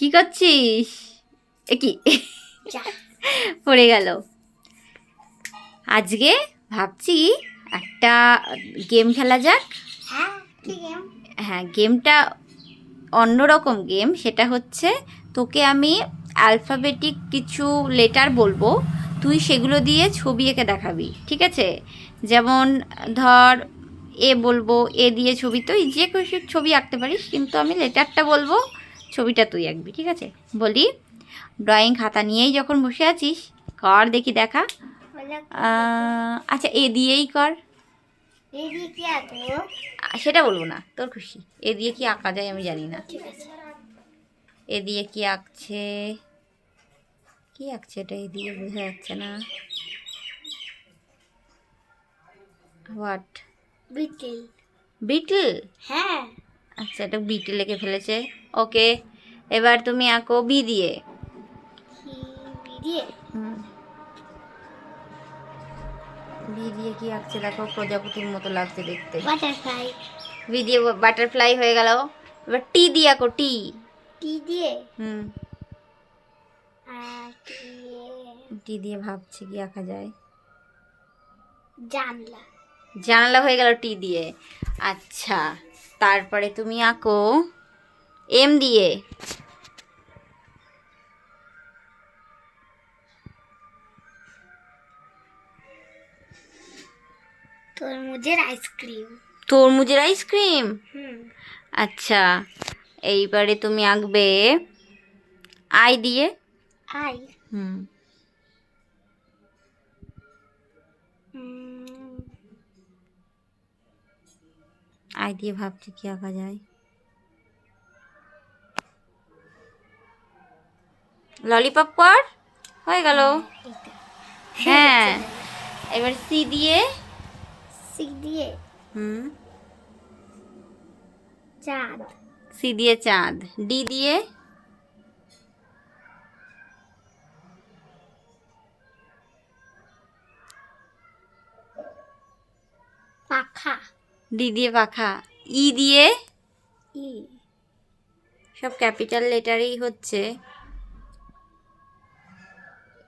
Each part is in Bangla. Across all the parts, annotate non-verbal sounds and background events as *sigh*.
কি করছিস? কি পড়ে গেল। আজকে ভাবছি একটা গেম খেলা যাক। হ্যাঁ হ্যাঁ গেমটা অন্যরকম গেম সেটা হচ্ছে তোকে আমি অ্যালফাবেটিক কিছু লেটার বলব তুই সেগুলো দিয়ে ছবি এঁকে দেখাবি ঠিক আছে? যেমন ধর এ বলব এ দিয়ে ছবি তুই যে খুশি ছবি আঁকতে পারিস কিন্তু আমি লেটারটা বলব ছবিটা তুই আঁকবি ঠিক আছে? বলি ড্রয়িং খাতা নিয়েই যখন বসে আছিস কর দেখি দেখা। আচ্ছা এ দিয়েই কর। দিয়ে কি সেটা বলব না তোর খুশি। এ দিয়ে কি আঁকা যায় আমি জানি না। ঠিক আছে। এ দিয়ে কি আঁকছে? কি আঁকছে এটা এ দিয়ে বোঝা যাচ্ছে না। হোয়াট বিটল বিটল হ্যাঁ। আচ্ছা এটা বিটল এঁকে ফেলেছে। ওকে এবার তুমি আঁকো বি দিয়ে। বি দিয়ে? হুম। বি দিয়ে কি আঁকছে? দেখো প্রজাপতির মতো লাগছে দেখতে। বাটারফ্লাই বি দিয়ে বাটারফ্লাই হয়ে গেল। এবার টি দিয়ে আঁকো টি টি দিয়ে? হুম। টি দিয়ে? ভাবছি কি আঁকা যায়। জানলা। জানালা হয়ে গেল টি দিয়ে। আচ্ছা। তারপরে তুমি আঁকো এম দিয়ে তরমুজের আইসক্রিম তরমুজের আইসক্রিম হুম আচ্ছা এইবারে তুমি আঁকবে আই দিয়ে আই হুম উম, আই দিয়ে ভাবছি কি আঁকা যায় ললিপপ কর হয়ে গেল এইটা। হ্যাঁ এবার সি দিয়ে সি দিয়ে হুম চাঁদ সি দিয়ে চাঁদ ডি দিয়ে ডি দিয়ে পাখা। ই দিয়ে? ই। সব ক্যাপিটাল লেটারেই হচ্ছে।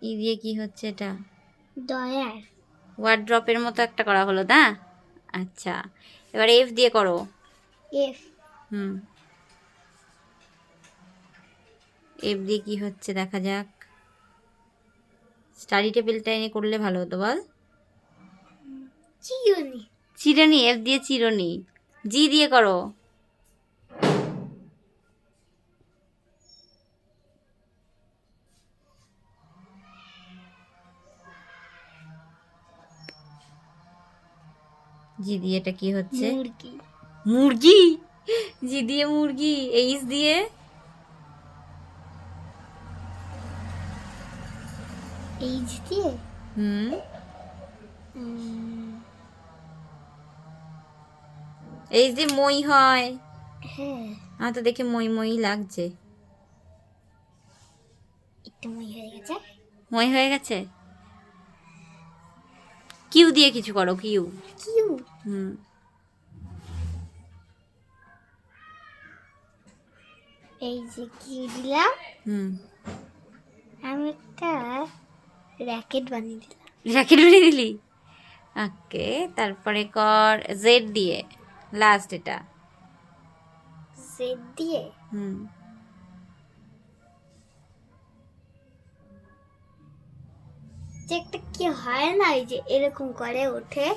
ই দিয়ে কি হচ্ছে এটা? দয়ার ওয়ার্ড্রপের মতো একটা করা হলো না? আচ্ছা এবার এফ দিয়ে করো। এফ। হুম। এফ দিয়ে কি হচ্ছে দেখা যাক। স্টাডি টেবিলটা এনে করলে ভালো হতো বল। চিরনি এফ দিয়ে চিরনি। জি দিয়ে করো। জি দিয়ে এটা কি হচ্ছে? মুরগি। মুরগি? জি দিয়ে মুরগি এইচ দিয়ে? এইচ দিয়ে? হুম। উম, যে মই হয়। হ্যাঁ। আমার তো দেখে মই মই লাগছে। একটু মই হয়ে গেছে। মই হয়ে গেছে? কিউ দিয়ে কিছু করো কিউ। কিউ? হুম। এই যে কিউ দিলাম। হুম। আমি একটা র্যাকেট বানিয়ে দিলাম। র্যাকেট বানিয়ে দিলি? ওকে তারপরে কর জেড দিয়ে। লাস্ট এটা। জেড দিয়ে? হুম। যে একটা কি হয় না এই যে এরকম করে ওঠে।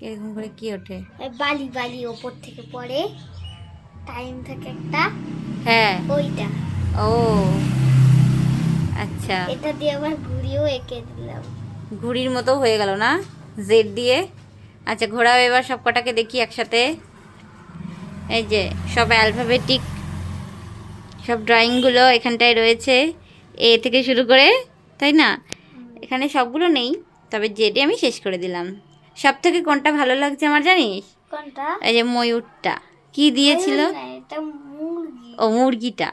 এরকম করে কি ওঠে? এই বালি বালি ওপর থেকে পড়ে। টাইম থাকে একটা। হ্যাঁ। ওইটা। ও আচ্ছা। এটা দিয়ে আবার ঘুরিয়েও এঁকে দিলাম। ঘুড়ির মতো হয়ে গেল না? জেড দিয়ে? আচ্ছা ঘোরাও এবার সব কটাকে দেখি একসাথে। এই যে সব অ্যালফাবেটিক সব ড্রয়িংগুলো এখানটায় রয়েছে। এ থেকে শুরু করে তাই না? এখানে সবগুলো নেই তবে জেডে আমি শেষ করে দিলাম। সব থেকে কোনটা ভালো লাগছে আমার জানিস? কোনটা? এই যে ময়ূরটা। কি দিয়েছিল? ও মুরগিটা।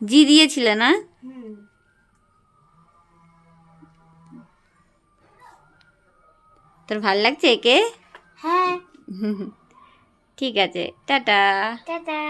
জি দিয়েছিল না? তোর ভালো লাগছে একে? হ্যাঁ। *laughs* ঠিক আছে টাটা। টাটা।